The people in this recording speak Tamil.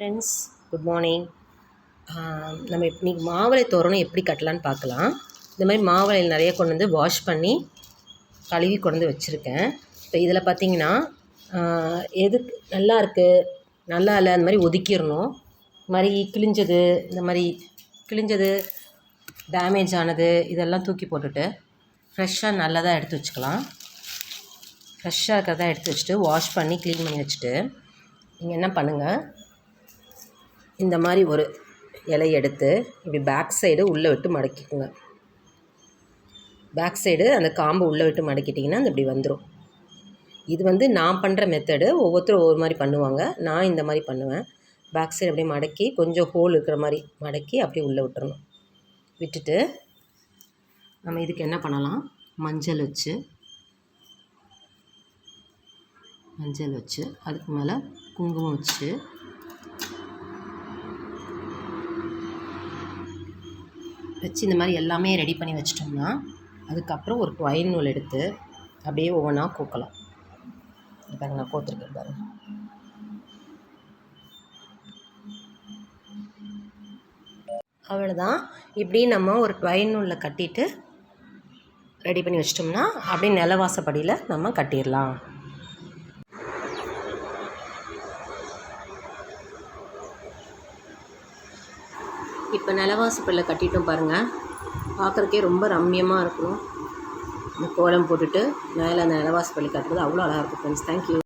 ஃப்ரெண்ட்ஸ் குட் மார்னிங் நம்ம இன்றைக்கி மாவளை தோரணம் எப்படி கட்டலான்னு பார்க்கலாம். இந்த மாதிரி மாவளையில் நிறைய கொண்டு வந்து வாஷ் பண்ணி கழுவி கொண்டு வந்து வச்சுருக்கேன். இப்போ இதில் பார்த்தீங்கன்னா எது நல்லா இருக்குது நல்லா இல்லை அந்த மாதிரி ஒதுக்கிடணும். இந்த மாதிரி கிழிஞ்சது இந்த மாதிரி கிழிஞ்சது டேமேஜ் ஆனது இதெல்லாம் தூக்கி போட்டுட்டு ஃப்ரெஷ்ஷாக நல்லதாக எடுத்து வச்சுக்கலாம். ஃப்ரெஷ்ஷாக இருக்கிறதா எடுத்து வச்சுட்டு வாஷ் பண்ணி க்ளீன் பண்ணி வச்சுட்டு நீங்கள் என்ன பண்ணுங்கள் இந்த மாதிரி ஒரு இலையை எடுத்து இப்படி பேக் சைடு உள்ளே விட்டு மடக்கிக்கோங்க. பேக் சைடு அந்த காம்பை உள்ளே விட்டு மடக்கிட்டிங்கன்னா அது இப்படி வந்துடும் இது வந்து நான் பண்ணுற மெத்தடு ஒவ்வொருத்தரும் ஒவ்வொரு மாதிரி பண்ணுவாங்க. நான் இந்த மாதிரி பண்ணுவேன். பேக் சைடு அப்படியே மடக்கி கொஞ்சம் ஹோல் இருக்கிற மாதிரி மடக்கி அப்படியே உள்ளே விட்டுறணும். விட்டுட்டு நம்ம இதுக்கு என்ன பண்ணலாம்? மஞ்சள் வச்சு மஞ்சள் வச்சு அதுக்கு மேலே குங்குமம் வச்சு வச்சு இந்த மாதிரி எல்லாமே ரெடி பண்ணி வச்சிட்டோம்னா அதுக்கப்புறம் ஒரு ஒயின் நூல் எடுத்து அப்படியே ஒவ்வொன்றா கோக்கலாம். இது பாருங்க நான் கோத்துருக்கேன் பாருங்க. அவ்வளோதான் இப்படி நம்ம ஒரு ஒயின் நூலில் கட்டிட்டு ரெடி பண்ணி வச்சிட்டோம்னா அப்படியே நிலவாசப்படியில் நம்ம கட்டிடலாம். இப்போ நிலவாசப்படியில் கட்டிட்டோம் பாருங்கள் பார்க்குறக்கே ரொம்ப ரம்மியமாக இருக்கும். இந்த கோலம் போட்டுட்டு மேலே அந்த நிலவாசப்பள்ளி கட்டுறது அவ்வளோ அழகாக இருக்கும் ஃப்ரெண்ட்ஸ் தேங்க்யூ